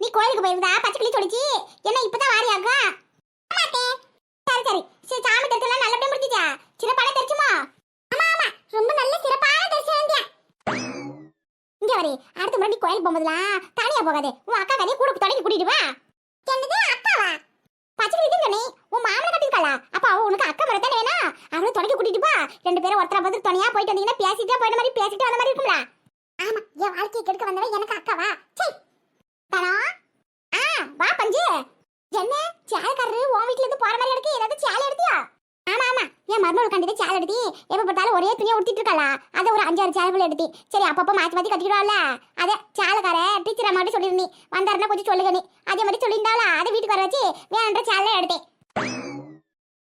நீ கோயிலுக்கு போயிருந்தா? பச்சை கிளி சொல்லிச்சு. என்ன இப்பதான் வாரியாக்கா? சரி சரி. சரி சாமி தரிசனம் நல்லபடியா முடிஞ்சுச்சா? சிறப்பான தரிசனமா? ஆமா ஆமா. ரொம்ப நல்ல சிறப்பான தரிசனம் இங்க. வரே. அடுத்த முறை நீ கோயிலுக்கு போகும்போதுலாம் தனியா போகாதே. உன் அக்கா கதையை கூட தொடங்கி கூட்டிட்டு வா. என்னது அக்காவா? பச்சை கிளி தானே. உன் மாமனை கட்டிருக்காளா அப்ப அவ உனக்கு அக்கா முறை தானே வேணா அவளை தொடங்கி கூட்டிட்டு வா ரெண்டு பேரும் ஒருத்தர பார்த்து தனியா போயிட்டு வந்தீங்கன்னா பேசிட்டே போயிட்ட மாதிரி பேசிட்டு வந்த மாதிரி இருக்கும்ல. ஆமா என் வாழ்க்கையை கெடுக்க வந்தவன் எனக்கு அக்காவா? சரி தரா? ஆ வா பஞ்சு. என்ன? சேலக்காரரு உன் வீட்ல இருந்து போற மாதிரி இருக்கு ஏதாவது சேலை எடுத்தியா? ஆமா ஆமா. என் மருமகள் கண்டிப்பா சேலை எடுத்தி எப்ப பார்த்தாலும் ஒரே துணியை உடுத்திட்டு இருக்காளா அதை ஒரு அஞ்சாறு சேலைகள் எடுத்தி. சரி அப்பப்போ மாத்தி மாத்தி கட்டிக்கிடுவாள்ல? அதே சேலைக்கார டீச்சர் அம்மாட்டி சொல்லிருந்தி வந்தாருன்னா கொஞ்சம் சொல்லுங்க நீ. அதே மாதிரி சொல்லியிருந்தாளா? அதை வீட்டுக்கு வர வச்சு வேணுன்ற சேலை எடுத்தேன்.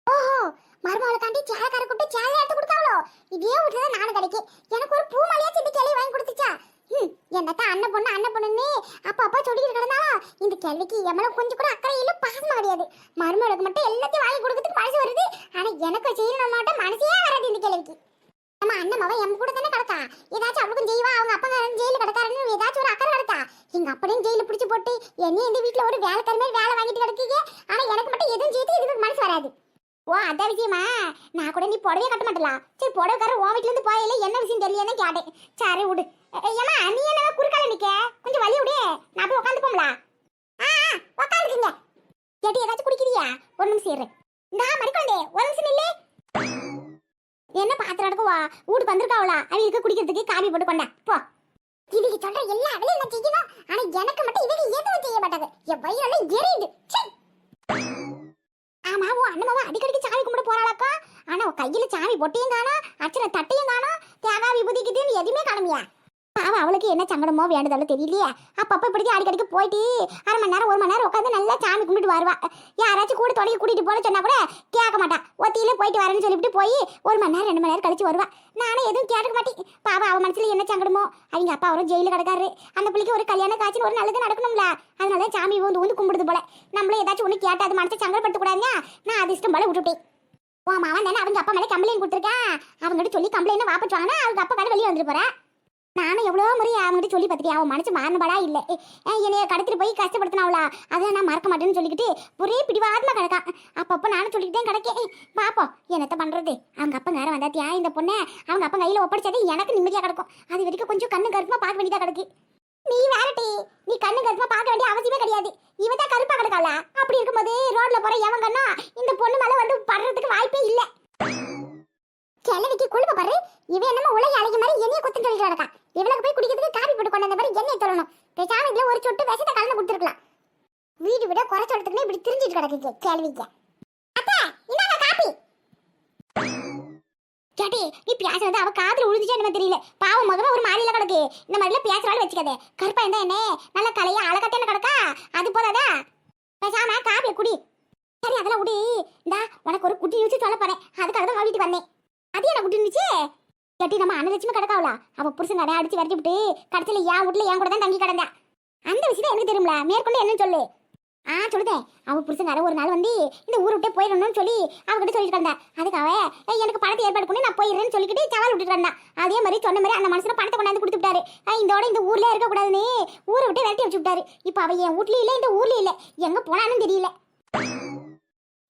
ஓஹோ மருமகளுக்காண்டி சேலைக்கார கூப்பிட்டு சேலை எடுத்து கொடுத்தாவளோ இதே வீட்டுல தான் நானும் கிடைக்கு எனக்கு ஒரு பூ மலையா செஞ்சு கிளி வாங்கி கொடுத்துச்சா? ம், என்னத்தான் அண்ணன் பொண்ணு அண்ணன் பொண்ணுன்னு அப்பா அப்பா சொல்லிட்டு கிடந்தாலும் இந்த கேள்விக்கு எம்மள கொஞ்சம் கூட அக்கறை இல்லை பாசமா கிடையாது. மருமகளுக்கு மட்டும் எல்லாத்தையும் வாங்கி கொடுக்கறதுக்கு மனசு வருது. ஆனா எனக்கு செய்யணும் மட்டும் மனசே வராது இந்த கேள்விக்கு. நம்ம அண்ணன் மவன் எம் கூட தானே கிடக்கா? ஏதாச்சும் அவளுக்கும் செய்வா அவங்க அப்பா ஜெயில கிடக்காருன்னு ஏதாச்சும் ஒரு அக்கறை கிடக்கா எங்க அப்படியும் ஜெயில பிடிச்சி போட்டு என்னையும் இந்த வீட்டில் ஒரு வேலைக்கார மாதிரி வேலை வாங்கிட்டு கிடக்கீங்க. ஆனா எனக்கு மட்டும் எதுவும் செய்து இதுக்கு மனசு வராது. ஓ அதான் விஷயமா? நான் கூட நீ புடவையே கட்ட மாட்டலாம் சரி புடவைக்காரர் உன் வீட்டிலேருந்து போயில என்ன விஷயம் தெரியலன்னு கேட்டேன். சரி விடு. ஏமா நீ என்ன குறுக்கால நிக்க? கொஞ்சம் வலி விடு. நான் போய் உட்காந்து போம்ல. ஆ ஆ, உட்காந்துக்குங்க கேட்டி ஏதாச்சும் குடிக்கிறியா? ஒரு நிமிஷம் இரு. இந்தா மறிக்கொண்டே ஒரு நிமிஷம் நில்லு. என்ன பாத்திரம் நடக்குவா? வீட்டுக்கு வந்திருக்காவளா? அவளுக்கு குடிக்கிறதுக்கு காபி போட்டு கொண்டா. போ. இவங்க சொல்ற எல்லா வேலையும் நான் செய்யணும். ஆனா எனக்கு மட்டும் இவங்க எதுவும் செய்ய மாட்டாங்க. என் வயிறெல்லாம் எரியுது. ஆமா உன் அண்ணமாவா அடிக்கடிக்கு சாமி கும்பிட போறாளாக்கா? ஆனா கையில சாமி பொட்டியும் காணும் அச்சனை தட்டையும் காணும். தேகா விபூதி எதுவுமே காணுமியா? பாவம் அவளுக்கு என்ன சங்கடமோ வேண்டதாலும் தெரியலையே. அப்பப்போ இப்படிக்கு அடிக்கடிக்கு போயிட்டு அரை மணி நேரம் ஒரு மணி நேரம் உட்காந்து நல்லா சாமி கும்பிட்டு வருவா. யாராச்சும் கூட தொடங்கி கூட்டிட்டு போன சொன்னா கூட கேட்க மாட்டா. ஒத்தியிலே போயிட்டு வரேன்னு சொல்லிட்டு போய் ஒரு மணி நேரம் ரெண்டு மணி நேரம் கழிச்சு வருவா. நானும் எதுவும் கேட்க மாட்டேன். பாவம் அவன் மனசுல என்ன சங்கடமோ. அவங்க அப்பா அவரும் ஜெயிலில் கிடக்காரு. அந்த பிள்ளைக்கு ஒரு கல்யாண காட்சி ஒரு நல்லது நடக்கணும்ல. அதனால சாமி வந்து வந்து கும்பிடுது போல. நம்மளும் ஏதாச்சும் ஒன்று கேட்டா அது மனசை சங்கடப்படுத்தக்கூடாதுங்க நான் அது இஷ்டம் போல விட்டுட்டேன். உன் மாவன் தானே அவங்க அப்பா மேலே கம்ப்ளைண்ட் கொடுத்துருக்கேன். அவங்ககிட்ட சொல்லி கம்ப்ளைண்ட் வாப்பிட்டு வாங்கினா அவங்க அப்பா வேலை வெளியே வந்துட்டு போகிறேன் நானும் எவ்வளோ முறை அவங்ககிட்ட சொல்லி பார்த்துட்டேன் அவன் மனசு மாறினபாடா இல்லை. என்னைய கடத்திட்டு போய் கஷ்டப்படுத்தினாவளா அதை நான் மறக்க மாட்டேன்னு சொல்லிக்கிட்டு ஒரே பிடிவாதமாக கிடக்கான். அப்பப்போ நானும் சொல்லிக்கிட்டே கிடக்கேன். பாப்போம் என்னத்த பண்ணுறது அவங்க அப்பா நேரம் வந்தாத்தியா இந்த பொண்ணை அவங்க அப்பா கையில் ஒப்படைச்சது எனக்கு நிம்மதியாக கிடக்கும். அது வரைக்கும் கொஞ்சம் கண்ணு கருத்துமா பார்க்க வேண்டியதாக கிடக்கு. நீ வேறட்டி. நீ கண்ணு கருத்துமா பார்க்க வேண்டிய அவசியமே கிடையாது. இவன் தான் கருப்பா கிடக்காள? அப்படி இருக்கும்போது ரோட்ல போற எவன் கண்ணா இந்த பொண்ணு மேல வந்து படுறதுக்கு வாய்ப்பே இல்ல. கிழவிக்கு குழுப்ப பாரு. இவன் என்னமோ உலகி அழகி மாதிரி என்னைய குத்தம் சொல்லிட்டு கிடக்கா. இவளுக்கு போய் குடிக்கிறதுக்கு காபி போட்டு கொண்டு வந்த மாதிரி எண்ணெய் தரணும் பேசாம இதுல ஒரு சொட்டு விஷத்தை கலந்து கொடுத்துருக்கலாம். வீடு விட குறைச்ச இடத்துக்குமே இப்படி திரிஞ்சிட்டு கிடக்கு கேள்விக்கு அத்தை இந்தாங்க காபி. கேட்டி நீ பேசுறது அவ காதுல உழுந்துச்சா என்ன தெரியல. பாவம் முகமா ஒரு மாதிரில கிடக்கு. இந்த மாதிரில பேசுறாலும் வச்சுக்காதே. கருப்பா இருந்தா என்ன? நல்ல தலையா அழகாத்தான கிடக்கா? அது போதாதா? பேசாம காப்பிய குடி. சரி அதெல்லாம் விடு இந்தா உனக்கு ஒரு குட்டி நியூஸ் சொல்ல போறேன். அதுக்காக தான் வீட்டுக்கு வந்தேன். அது என்ன குட்டி இருந்துச்சு? கட்டி நம்ம அனலட்சுமி கிடக்காவல அவ புருஷன் கடை அடிச்சு விரட்டி விட்டு கடைசியில் என் வீட்டில் என் கூட தான் தங்கி கிடந்தா. அந்த விஷயம் எனக்கு தெரியும்ல. மேற்கொண்டு என்னன்னு சொல்லு? ஆ சொல்லுதேன் அவ புருஷன் ஒரு நாள் வந்து இந்த ஊர் விட்டே போயிடணும்னு சொல்லி அவகிட்ட சொல்லிட்டு இருந்தா அதுக்காக எனக்கு பணத்தை ஏற்பாடு பண்ணி நான் போயிடுறேன்னு சொல்லிக்கிட்டு சவால் விட்டுட்டு இருந்தா அதே மாதிரி சொன்ன மாதிரி அந்த மனுஷனை பணத்தை கொண்டாந்து கொடுத்து விட்டாரு. இதோட இந்த ஊர்ல இருக்கக்கூடாதுன்னு ஊரை விட்டு விரட்டி வச்சு விட்டாரு. இப்ப அவ என் வீட்லயும் இல்லை இந்த ஊர்லயும் இல்லை. எங்க போனான்னு தெரியல.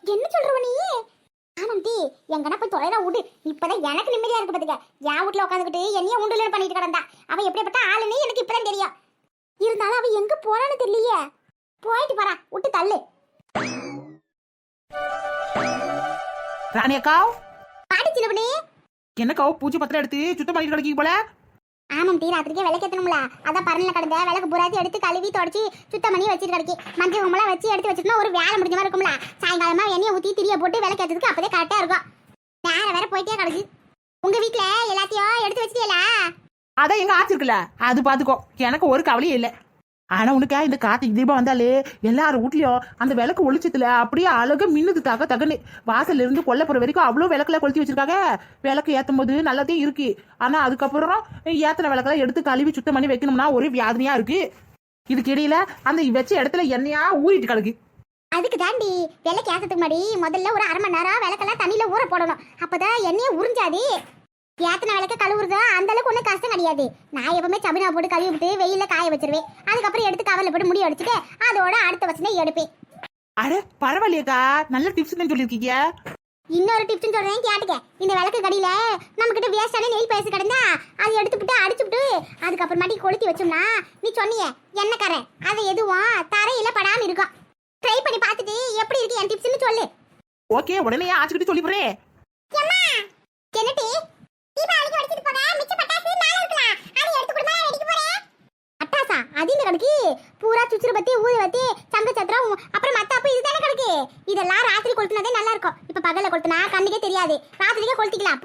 என்ன சொல்றவ நீ? ஆமாம் டி எங்கனா போய் தொலைறா விடு. இப்பதான் எனக்கு நிம்மதியா இருக்கு பாத்துக்க. என் வீட்ல உட்காந்துக்கிட்டு என்னைய உண்டுல பண்ணிட்டு கிடந்தா. அவ எப்படிப்பட்ட ஆளுன்னு எனக்கு இப்பதான் தெரியும். இருந்தாலும் அவ எங்க போறான்னு தெரியலையே. போயிட்டு போறா விட்டு தள்ளு. ராணி அக்கா பாடி சின்னப்பனே என்னக்கா பூஜை பத்திரம் எடுத்து சுத்தம் பண்ணிட்டு கிடைக்கீங்க போல? ஆமாம் டீ ராத்திரிக்கே விளக்கு ஏற்றணும்ல அதான் பரணில் கிடந்த விளக்கு புராத்தி எடுத்து கழுவி தொடச்சி சுத்தம் பண்ணி வச்சுட்டு கிடக்கி. மஞ்சள் கும்பலாம் வச்சு எடுத்து வச்சிட்டோம்னா ஒரு வேலை முடிஞ்ச மாதிரி இருக்கும்ல. சாயங்காலமாக எண்ணெயை ஊற்றி திரிய போட்டு விளக்கு ஏற்றதுக்கு அப்போதே கரெக்டாக இருக்கும். வேற வேற போயிட்டே கிடக்கு. உங்கள் வீட்டில் எல்லாத்தையும் எடுத்து வச்சிட்டீங்களா அதான் எங்க ஆச்சு இருக்குல்ல அது பாத்துக்கோ. எனக்கு ஒரு கவலையும் இல்லை. ஆனா உனக்கா இந்த கார்த்திக் தீபம் வந்தாலே எல்லாரும் வீட்லயும் அந்த விளக்கு ஒளிச்சத்துல அப்படியே அழகு மின்னுது தக தகன்னு. வாசல்ல இருந்து கொல்லப்புற வரைக்கும் அவ்வளோ விளக்குல கொளுத்தி வச்சிருக்காங்க. விளக்கு ஏத்தும் போது நல்லதே இருக்கு. ஆனா அதுக்கப்புறம் ஏத்தன விளக்கெல்லாம் எடுத்து கழுவி சுத்தம் பண்ணி வைக்கணும்னா ஒரு வியாதனையா இருக்கு. இதுக்கு இடையில அந்த வச்ச இடத்துல எண்ணெயா ஊறிட்டு கிடக்கு. அதுக்கு தாண்டி விளக்கு ஏற்றதுக்கு முன்னாடி முதல்ல ஒரு அரை மணி நேரம் விளக்கெல்லாம் தண்ணியில ஊற போடணும். அப்பதான் எண்ணெயை உறிஞ்சாது. ஏத்தன விளக்க கழுவுறதோ அந்த அளவுக்கு ஒன்றும் கஷ்டம் கிடையாது. நான் எப்பவுமே சபினா போட்டு கழுவி விட்டு வெயில்ல காய வச்சிருவேன். அதுக்கப்புறம் எடுத்து கவரில் போட்டு முடி அடிச்சுட்டு அதோட அடுத்த வருஷம் எடுப்பேன். அட பரவாயில்லையேக்கா. நல்ல டிப்ஸ் தான் சொல்லியிருக்கீங்க. இன்னொரு டிப்ஸ் சொல்றேன் கேட்டுக்க. இந்த விளக்கு கடியில நம்ம கிட்ட வேஸ்டான நெய் பேச கிடந்தா அதை எடுத்துவிட்டு அடிச்சுவிட்டு அதுக்கப்புறமாட்டி கொளுத்தி வச்சோம்னா நீ சொன்னியே எண்ணெய் கரை. அதை எதுவும் தரையில படாம இருக்கும் ட்ரை பண்ணி பார்த்துட்டு எப்படி இருக்கு என் டிப்ஸ்னு சொல்லு. ஓகே உடனே ஆச்சுக்கிட்டு சொல்லி போறேன். எம்மா என்னடி? தீபாவளிக்கு அடிச்சிட்டு போக மிச்ச பட்டாசு இருக்கலாம். அதை எடுத்து கொடுமா வெடிக்க போறேன். அது இந்த கணக்கு? பூரா சுச்சுரு பத்தி ஊதி பத்தி சங்க சத்திரம் அப்புறம் மத்தாப்பு இதுதானே கணக்கு? இதெல்லாம் ராத்திரி கொளுத்துனதே நல்லா இருக்கும் இப்ப பகல்ல கொளுத்துனா கண்ணுக்கே தெரியாது. ராத்திரிக்கே கொளுத்திக்கலாம்.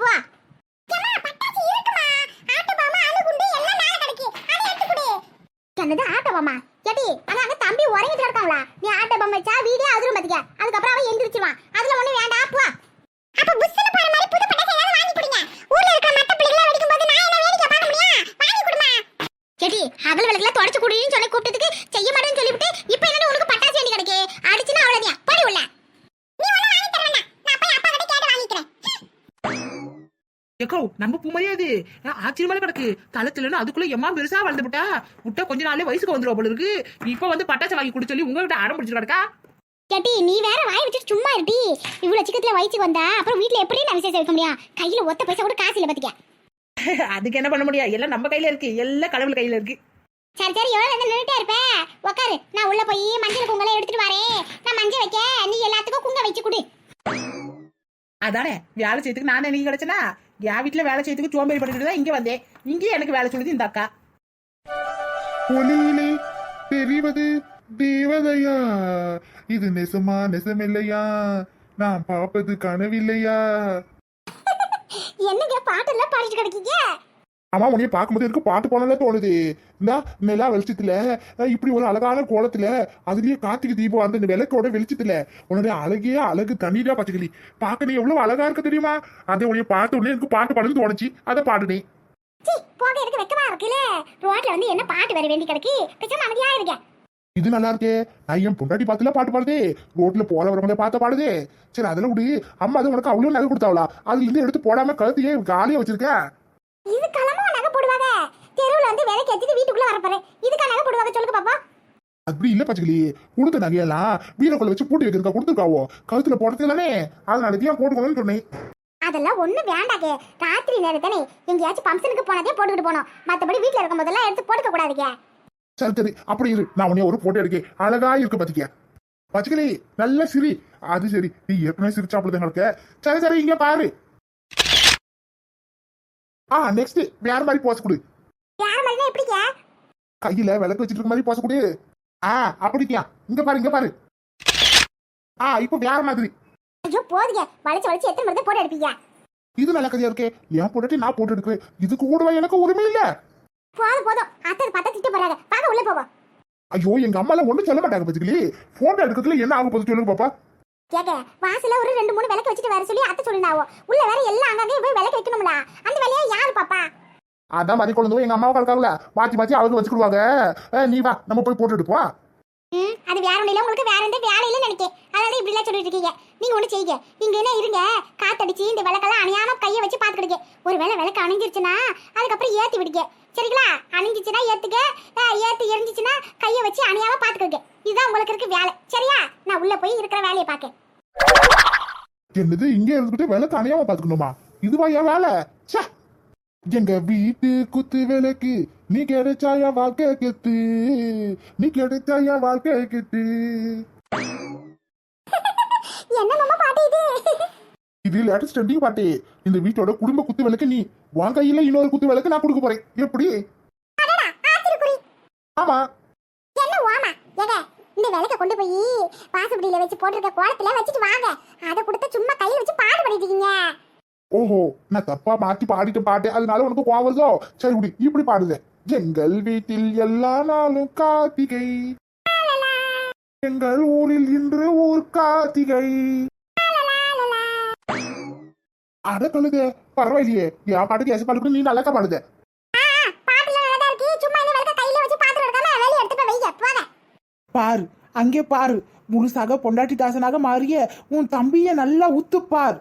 என்னது ஆட்ட பொம்மா ஏடி அங்க அங்க தம்பி உறங்கிட்டு இருக்காங்களா நீ ஆட்ட பொம்மை வச்சா வீடியோ அதிரும் பாத்துக்க அதுக்கப்புறம் அவன் எந்திரிச்சிருவான். அதுல ஒண்ணு வேண்டாம். போ. அப்ப புஷ் போற மாதிரி புது பட்டாசு ஏதாவது வாங்கி கொடுங்க ஊர்ல இருக்க மத்த பிள்ளைகள வெடிக்கும் போது நான் என்ன வேடிக்கை பார்க்க முடியும் வாங்கி கொடுமா செடி அகல் விளக்குல தொடச்சு குடின்னு சொல்லி கூப்பிட்டதுக்கு செய்ய மாட்டேன்னு சொல்லிவிட்டு இப்போ என்ன உனக்கு பட்டாசு வேண்டி கிடக்கு அடிச்சுனா அவ்வளவுதான் படி உள்ள நீ ஒண்ணு வாங்கி தர வேண்டாம் நான் போய் அப்பா கிட்ட கேட்டு வாங்கிக்கிறேன் ஏக்கோ நம்ம பூ மாதிரியே அது நான் ஆச்சரியமா கிடக்கு. தளத்துலன்னு அதுக்குள்ள எம்மா பெருசா வளர்ந்து விட்டா விட்டா கொஞ்ச நாளே வயசுக்கு வந்துருவா போல இருக்கு. இப்ப வந்து பட்டாசு வாங்கி குடி சொல்லி உங்ககிட்ட ஆரம் பிடிச்சு கிடக்கா? கேட்டி நீ வேற வாய் வச்சுட்டு சும்மா இருட்டி இவ்வளவு சிக்கத்துல வயசுக்கு வந்தா அப்புறம் வீட்ல எப்படி நான் விசேஷம் வைக்க முடியும்? கையில ஒத்த பைசா கூட காசு இல்ல பாத்துக்க அதுக்கு என்ன பண்ண முடியும்? எல்லாம் நம்ம கையில இருக்கு. எல்லாம் கடவுள் கையில இருக்கு. சரி சரி எவ்வளவு வந்து நின்றுட்டே இருப்ப. உக்காரு. நான் உள்ள போய் மஞ்சள் குங்கலை எடுத்துட்டு வரேன். நான் மஞ்சள் வைக்க நீ எல்லாத்துக்கும் குங்க வச்சு கொடு. அதானே வேலை செய்யறதுக்கு நானே நீ கிடைச்சனா? என் வீட்டுல வேலை செய்யறதுக்கு சோம்பேறி பண்ணிட்டு தான் இங்க வந்தேன். இங்கேயே எனக்கு வேலை சொல்லுது இந்த அக்கா. ஒளியிலே தெரிவது தேவதையா? இது நெசமா நெசமில்லையா? நான் பார்ப்பது கனவில்லையா? என்னங்க பாட்டெல்லாம் பாடிட்டு கிடக்கீங்க? ஆமா உன்னைய பார்க்கும்போது எனக்கு பாட்டு போனல தோணுது. இந்த நிலா வெளிச்சத்துல இப்படி ஒரு அழகான கோலத்துல அதுலயே கார்த்திகை தீபம் அந்த விளக்கோட வெளிச்சத்துல உன்னுடைய அழகே அழகு தண்ணீரா பச்சைக்கிளி பார்க்க நீ எவ்வளவு அழகா இருக்க தெரியுமா? அதை உன்னைய பார்த்த உடனே எனக்கு பாட்டு பாடணும்னு தோணுச்சு. அதை பாடுனேன். சீ போக எனக்கு வெக்கமா இருக்குல்ல? ரோட்ல வந்து என்ன பாட்டு வர வேண்டி கிடக்கு? பேசாம அமைதியா இருக்க இது நல்லா இருக்கே. நான் என் பொண்டாட்டி பார்த்துல பாட்டு பாடுதே. ரோட்ல போறவங்கள பார்த்து பாடுதே. சரி அதெல்லாம் விடு. அம்மா அது உனக்கு அவ்வளவு நகை கொடுத்தாவளா? அதுல இருந்து எடுத்து போடாம கழுத்தையே காலியா வச்சிருக்க. இது கிளம்ப நகை போடுவாங்க. தெருவுல வந்து விலைக்கு ஏத்திட்டு வீட்டுக்குள்ள வரப்போறேன் இதுக்கா நகை போடுவாங்க சொல்லுங்க பாப்பா. அப்படி இல்ல பச்சைக்கிளி. கொடுத்த நகையெல்லாம் வீரக்குள்ள வச்சு பூட்டி வைக்கிறக்கா கொடுத்துருக்காவோ? கழுத்துல போடுறது தானே அதனால ஏன் போட்டுக்கணும்னு சொன்னேன். அதெல்லாம் ஒண்ணு வேண்டாக்கே. ராத்திரி நேரம் தானே எங்கேயாச்சும் ஃபங்க்ஷனுக்கு போனதே போட்டுக்கிட்டு போனோம். மத்தபடி வீட்ல இருக்கும் போதெல்லாம் எடுத்து போட்டுக்க கூடாதுங்க சரி சரி. அப்படி இரு. நான் உன்னைய ஒரு போட்டோ எடுக்கேன். அழகா இருக்கு பத்திக்க. பச்சைக்கிளி நல்ல சிரி. அது சரி. நீ ஏற்கனவே சிரிச்சாப்பிடுதான் இருக்க. சரி சரி இங்க பாரு. ஆ நெக்ஸ்ட் வேற மாதிரி போஸ் கொடு. யார் மாதிரினா எப்படிங்க கையில விளக்கு வச்சிட்டு இருக்க மாதிரி போச கொடு. ஆ அப்படித்தியா இங்க பாரு இங்க பாரு. ஆ இப்போ வேற மாதிரி. ஐயோ போதுங்க வளைச்சு வளைச்சு எத்தனை மருந்து போட்டு எடுப்பீங்க? இது நல்ல கதையா இருக்கே. ஏன் போட்டுட்டு நான் போட்டு எடுக்கிறேன் இதுக்கு கூடவா எனக்கு உரிமை இல்ல? போதும் போதும். அத்தை பார்த்தா திட்ட போறாங்க வாங்க உள்ள போவோம். ஐயோ எங்க அம்மா எல்லாம் ஒண்ணும் சொல்ல மாட்டாங்க பச்சுக்கலி போட்டோ எடுக்கிறதுல என்ன ஆகும் போது சொல்லுங்க பாப்பா. கேக்க வாசல்ல ஒரு ரெண்டு மூணு விளக்கு வச்சுட்டு வர சொல்லி அத்தை சொல்லிருந்தாவோ? உள்ள வேற எல்லாம் அங்கங்கே போய் விளக்கு வைக்கணும்ல. அந்த வேலையை யாரு பாப்பா? அதான் மதி குழந்தை எங்க அம்மாவை கலக்காங்கல்ல மாத்தி மாத்தி அவங்க வச்சுக்கிடுவாங்க. நீ வா நம்ம போய் போட்டு எடுப்போம் ம் அது வேற ஒண்ணு இல்ல. உங்களுக்கு வேற எந்த வேலை இல்ல நினைக்கேன். அதனால இப்படி எல்லாம் சொல்லிட்டு இருக்கீங்க. நீங்க ஒண்ணு செய்யுங்க. இங்க என்ன இருங்க? காத்தடிச்சு இந்த விளக்கெல்லாம் அணையாம கைய வச்சு பாத்துக்கிடுங்க ஒருவேளை விளக்கு அணைஞ்சிருச்சுன்னா அதுக்கப்புறம் ஏத்தி விடுங்க. சரிங்களா? அணிஞ்சிச்சுன்னா ஏத்துக்க அஹ், ஏத்து எரிஞ்சிச்சுன்னா கையை வச்சு அணியாம பாத்துக்கோங்க. இதுதான் உங்களுக்கு இருக்க வேலை. சரியா? நான் உள்ள போய் இருக்கிற வேலையை பார்க்க என்னது இங்க இருந்துகிட்டு வேலை தனியாம பாத்துக்கணுமா? இதுவா என் வேலை? ச்சே. எங்க வீட்டு குத்து விளக்கு நீ கிடைச்சாயா வாழ்க்கை கெத்து நீ கிடைச்சாயா வாழ்க்கை கெத்து என்ன மாமா பாட்டு இது இது லேட்டஸ்ட் ட்ரெண்டிங் பாட்டு. இந்த வீட்டோட குடும்ப குத்து விளக்கு நீ. உன் கையில இன்னொரு குத்து விளக்கு நான் கொடுக்க போறேன். எப்படி? ஆமா. என்ன ஓமா ஏங்க இந்த விளக்க கொண்டு போய் வாசப்படியில வச்சு போட்டிருக்க கோலத்துல வச்சுட்டு வாங்க. அதை கொடுத்து சும்மா கையில வச்சு பாடு பண்ணிட்டு இருக்கீங்க. ஓஹோ நான் தப்பா மாத்தி பாடிட்டு பாட்டு அதனால உனக்கு கோவம் வருதோ? சரி விடு இப்படி பாடுத. எங்கள் வீட்டில் எல்லா நாளும் கார்த்திகை. எங்கள் ஊரில் இன்று ஊர் கார்த்திகை. அட கழுத பரவாயில்லையே. என் பாட்டுக்கு ஏச பாட்டுக்கு நீ நல்லா பாடுத. பாரு அங்கே பாரு. முழுசாக பொண்டாட்டி தாசனாக மாறிய உன் தம்பிய நல்லா உத்து பார்.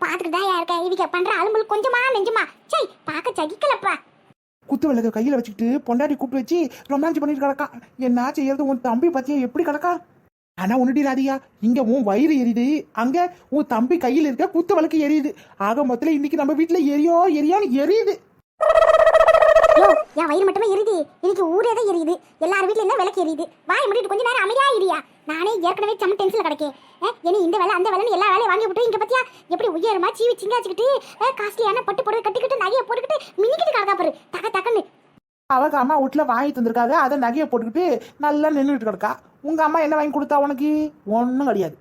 பாத்துட்டு தான் இருக்க. இவங்க பண்ற அலும்பல் கொஞ்சமா நெஞ்சுமா. சை பார்க்க சகிக்கலப்பா. குத்து விளக்க கையில வச்சுக்கிட்டு பொண்டாட்டி கூப்பிட்டு வச்சு ரொமான்ஸ் பண்ணிட்டு கிடக்கான் என்ன செய்யறது? உன் தம்பி பத்தியா எப்படி கிடக்கா? ஆனா ஒண்ணுடி ராதியா இங்க உன் வயிறு எரியுது. அங்க உன் தம்பி கையில் இருக்க குத்து வழக்கு எரியுது. ஆக மொத்தத்துல இன்னைக்கு நம்ம வீட்டுல எரியோ எரியான்னு எரியுது. என் வயிறு மட்டுமே எரியுது. இன்னைக்கு ஊரே தான் எரியுது. எல்லார் வீட்ல என்ன விளக்கு எரியுது. வாய் முடிட்டு கொஞ்ச நேரம் அமைதியா இரியா. நானே ஏற்கனவே செம்ம டென்ஷன்ல கிடைக்கேன். இனி இந்த வேலை அந்த வேலைன்னு எல்லா வேலையும் வாங்கி விட்டு இங்க பத்தியா? எப்படி உயரமா சீவி சிங்காச்சுக்கிட்டு காஸ்ட்லியான பட்டு போட்டு கட்டிக்கிட்டு நகையை போட்டுக்கிட்டு மினிக்கிட்டு கிடக்கா பாரு. தக்க தக்கன்னு அவங்க அம்மா வீட்டுல வாங்கி தந்திருக்காங்க. அதை நகையை போட்டுக்கிட்டு நல்லா நின்றுட்டு கிடக்கா. உங்க அம்மா என்ன வாங்கி கொடுத்தா உனக்கு? ஒன்றும் கிடையாது.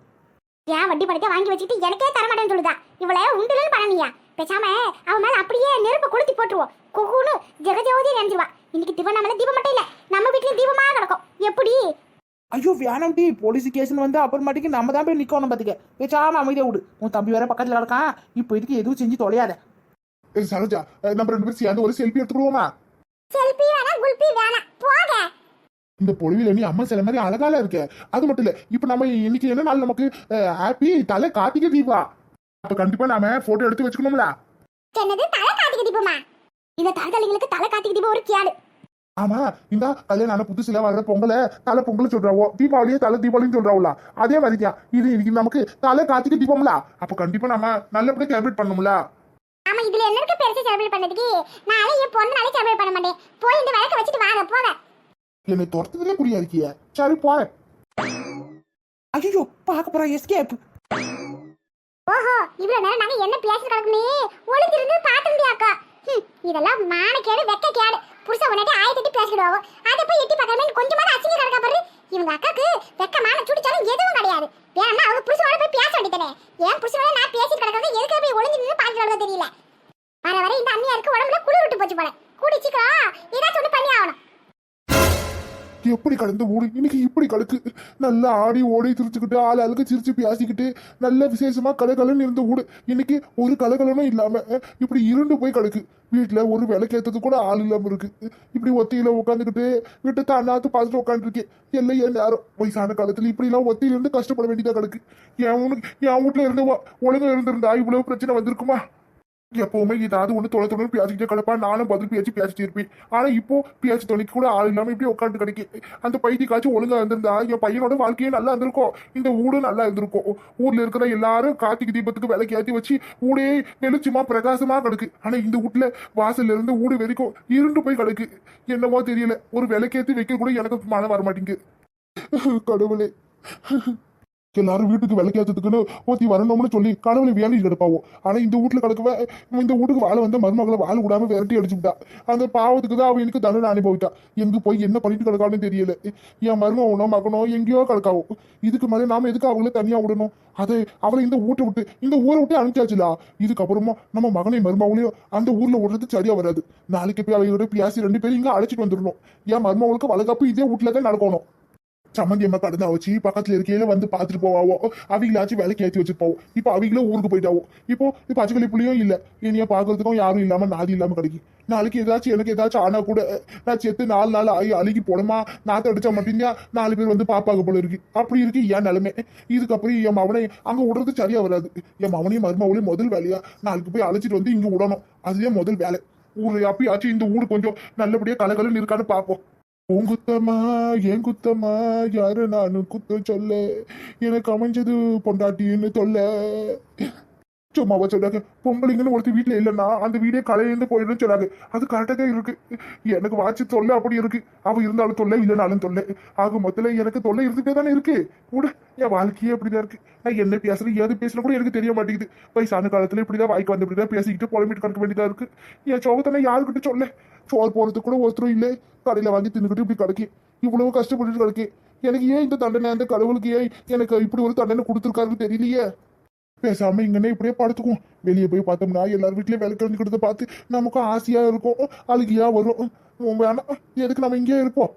ஏன் வட்டி பணத்தை வாங்கி வச்சுட்டு எனக்கே தர மாட்டேன்னு சொல்லுதா. இவ்வளவு உண்டுலன்னு பண்ணனியா? பேசாம அவன் மேல அப்படியே நெருப்பு கொளுத்தி போட்டுருவோம். குகுன்னு ஜெகஜோதி நினைஞ்சிருவா இன்னைக்கு தீபம் நம்மள தீபம் மட்டும் இல்ல நம்ம வீட்லயும் தீபமா கிடக்கும் எப்படி? ஐயோ வேணாம் டி. போலீஸ் கேஸ்னு வந்து அப்புறமாட்டிக்கு நம்ம தான் போய் நிக்கணும் பாத்துக்க. பேசாம அமைதியா விடு. உன் தம்பி வேற பக்கத்துல கிடக்கான். இப்போ இதுக்கு எதுவும் செஞ்சு தொலையாத. ஏய், சரோஜா நம்ம ரெண்டு பேரும் சேர்ந்து ஒரு செல்ஃபி எடுத்துக்கிடுவோமா? செல்பி வேணா குல்பி வேணா. போக இந்த பொழிவில நீ அம்மா சில மாதிரி அழகால இருக்க. அது மட்டும் இல்ல இப்ப நம்ம இன்னைக்கு என்ன நாள் நமக்கு? ஹாப்பி தலை கார்த்திகை தீபா. அப்ப கண்டிப்பா நாம போட்டோ எடுத்து வச்சுக்கணும்ல. என்னது தலை காத்திக்க தீபமா? இந்த தரதலிங்களுக்கு தலை காத்திக்க தீபம் ஒரு கேடு ஆமா இந்த கல்யாணம் ஆன புதுசுல வர்ற பொங்கல தலை பொங்கல் சொல்றாவோ தீபாவளியே தலை தீபாவளின்னு சொல்றாவுல. அதே மாதிரிதான் இது இன்னைக்கு நமக்கு தலை கார்த்திகை தீபம்ல. அப்ப கண்டிப்பா நம்ம நல்லபடியா செலிப்ரேட் பண்ணணும்ல. ஆமா இதுல என்ன இருக்கு பெருசா செலிப்ரேட் பண்ணதுக்கு? நாளை என் பொண்ணு நாளை செலிப்ரேட் பண்ண மாட்டேன். போய் இந்த விளக்க வச்சுட்டு வாங்க போங்க. என்னை துரத்துறதுலே புரியா இருக்கிய சரி போறேன் ஐயோ பார்க்க போற எஸ்கேப் ஓஹோ இவ்வளவு நேரம் நாங்க என்ன பேசி கிடக்குனே ஒளிஞ்சிருந்து பாத்துருந்தியாக்கா ஹம், இதெல்லாம் மானக்கேடு வெக்க கேடு புருஷன் உடனே ஆயிரத்தி பேசிடுவோம் அதை போய் எட்டி பார்க்கறமே கொஞ்சமாவது அசிங்க கிடக்கா பாரு. இவங்க அக்காக்கு வெக்கமான சுடிச்சாலும் எதுவும் கிடையாது வேணா அவங்க புருஷனோட போய் பேச வேண்டியதானே ஏன் புருஷனோட நான் பேசி கிடக்கிறது எதுக்கு போய் ஒளிஞ்சு நின்று பாத்துட்டு தெரியல வர வர இந்த அண்ணியாருக்கு உடம்புல குளிர் விட்டு போச்சு போல கூடி சீக்கிரம் ஏதாச்சும் ஒண்ணு பண்ணி ஆகணும் இப்படி கடந்து ஊடு இன்னைக்கு இப்படி கலக்கு. நல்லா ஆடி ஓடி சிரிச்சுக்கிட்டு ஆள் ஆளுக்கு சிரிச்சு பேசிக்கிட்டு நல்ல விசேஷமா கலகலன்னு இருந்த ஊடு இன்னைக்கு ஒரு கலகலனும் இல்லாம இப்படி இருண்டு போய் கிடக்கு வீட்டுல ஒரு விளக்கேத்தது கூட ஆள் இல்லாம இருக்கு. இப்படி ஒத்தியில உட்காந்துக்கிட்டு வீட்டை தன்னாத்து பார்த்துட்டு உட்காந்துருக்கேன் எல்லாம் என் நேரம்? வயசான காலத்துல இப்படி எல்லாம் ஒத்தியில இருந்து கஷ்டப்பட வேண்டியதா கிடக்கு என் உனக்கு என் வீட்டுல இருந்து ஒ- இருந்திருந்தா இவ்வளவு பிரச்சனை வந்திருக்குமா? எப்பவுமே ஏதாவது ஒண்ணு தொலை தொலை பேசிக்கிட்டே கிடப்பா. நானும் பதில் பேச்சு பேசிட்டு இருப்பேன். ஆனா இப்போ பேச்சு தொலைக்கு கூட ஆள் இல்லாம இப்படி உட்காந்து கிடைக்கு. அந்த பைத்தியக்காச்சும் ஒழுங்கா இருந்திருந்தா என் பையனோட வாழ்க்கையே நல்லா இருந்திருக்கும். இந்த ஊடும் நல்லா இருந்திருக்கும். ஊர்ல இருக்கிற எல்லாரும் கார்த்திகை தீபத்துக்கு விலைக்கு ஏத்தி வச்சு ஊடே வெளிச்சமா பிரகாசமா கிடக்கு. ஆனா இந்த வீட்டுல வாசல்ல இருந்து ஊடு வரைக்கும் இருண்டு போய் கிடக்கு. என்னமோ தெரியல. ஒரு விலைக்கேத்தி வைக்க கூட எனக்கு மனம் வர மாட்டேங்குது கடவுளே. எல்லாரும் வீட்டுக்கு விளக்கேற்றதுக்குன்னு ஊற்றி வரணும்னு சொல்லி கடவுளை வேலையில் கிடப்பாவோ ஆனா இந்த வீட்டுல கிடக்கவ இந்த வீட்டுக்கு வாழ வந்த மருமகளை வாழ விடாம விரட்டி அடிச்சு விட்டா. அந்த பாவத்துக்கு தான் அவன் எனக்கு தண்டனை அனுபவிட்டா எங்க போய் என்ன பண்ணிட்டு கிடக்கான்னு தெரியல. என் மருமகனோ மகனோ எங்கேயோ கிடக்காவோ. இதுக்கு மேலே நாம எதுக்கு அவங்கள தனியா விடணும்? அதை அவளை இந்த வீட்டை விட்டு இந்த ஊரை விட்டு அனுப்பிச்சாச்சுலா இதுக்கப்புறமா நம்ம மகனை மருமகளையும் அந்த ஊர்ல விடுறது சரியா வராது. நாளைக்கு போய் அவங்களோட பேசி ரெண்டு பேரும் இங்க அழைச்சிட்டு வந்துடணும். என் மருமகளுக்கு வளர்க்கப்பு இதே வீட்டுல தான் நடக்கணும். சம்மந்தி அம்மா கடந்தா வச்சு பக்கத்துல இருக்கையில வந்து பார்த்துட்டு போவாவோ? அவங்களாச்சும் வேலைக்கு ஏற்றி போவோம் இப்போ அவங்களும் ஊருக்கு போயிட்டாவோ? இப்போ இப்போ அச்சுக்கலி புள்ளியும் இல்லை. இனியா பார்க்கறதுக்கும் யாரும் இல்லாம நாதி இல்லாம கிடைக்கும் நாளைக்கு ஏதாச்சும் எனக்கு ஏதாச்சும் ஆனா கூட நான் செத்து நாலு நாள் ஆகி அழுகி போனோமா? நாத்த அடிச்சா மட்டும்தான் நாலு பேர் வந்து பாப்பாங்க போல இருக்கு. அப்படி இருக்கு என் நிலைமை. இதுக்கப்புறம் என் மவனை அங்க விடுறது சரியா வராது. என் மவனையும் மருமவளையும் முதல் வேலையா நாளைக்கு போய் அழைச்சிட்டு வந்து இங்க விடணும். அதுவே முதல் வேலை. ஊர்ல அப்பயாச்சும் இந்த ஊர் கொஞ்சம் நல்லபடியா கலகலன்னு இருக்கான்னு பார்ப்போம். உன் குத்தமா என் குத்தமா யாரு நானும் குத்தம் சொல்ல? எனக்கு அமைஞ்சது பொண்டாட்டின்னு தொல்ல. சும்மாவா சொன்னாங்க பொம்பளைங்கன்னு ஒருத்தர் வீட்டில் இல்லைன்னா அந்த வீடே கலையிலேருந்து போயிடுன்னு சொன்னாங்க. அது கரெக்டாக தான் இருக்கு. எனக்கு வாட்சி தொல்லை அப்படி இருக்கு. அவ இருந்தாலும் தொல்லை இல்லைனாலும் தொல்லை. ஆக மொத்தத்தில் எனக்கு தொல்லை இருந்துட்டே தானே இருக்கு. கூட என் வாழ்க்கையே அப்படிதான் இருக்கு. நான் என்ன பேசுறேன் ஏது பேசுறேன் கூட எனக்கு தெரிய மாட்டேங்குது. வயசான காலத்துல இப்படிதான் வாய்க்கு வந்து இப்படிதான் பேசிக்கிட்டு புலம்பிட்டு கிடக்க வேண்டியதா இருக்கு. என் சோகத்தை யாருக்கிட்ட சொல்ல? சோறு போறதுக்கு கூட ஒருத்தரும் இல்லை. கடையில வாங்கி தின்னுக்கிட்டு இப்படி கிடைக்கும் இவ்வளவு கஷ்டப்பட்டுட்டு கிடைக்கும் எனக்கு ஏன் இந்த தண்டனை அந்த கடவுளுக்கு ஏன் எனக்கு இப்படி ஒரு தண்டனை கொடுத்துருக்காருன்னு தெரியலையே? பேசாம இங்கன்னே இப்படியே படுத்துக்குவோம். வெளியே போய் பார்த்தோம்னா எல்லாரும் வீட்லயும் வேலை கிளம்பிக்கிட்டதை பார்த்து நமக்கும் ஆசையா இருக்கும். அழுகியா வரும். வேணாம். எதுக்கு நம்ம இங்கேயே இருப்போம்?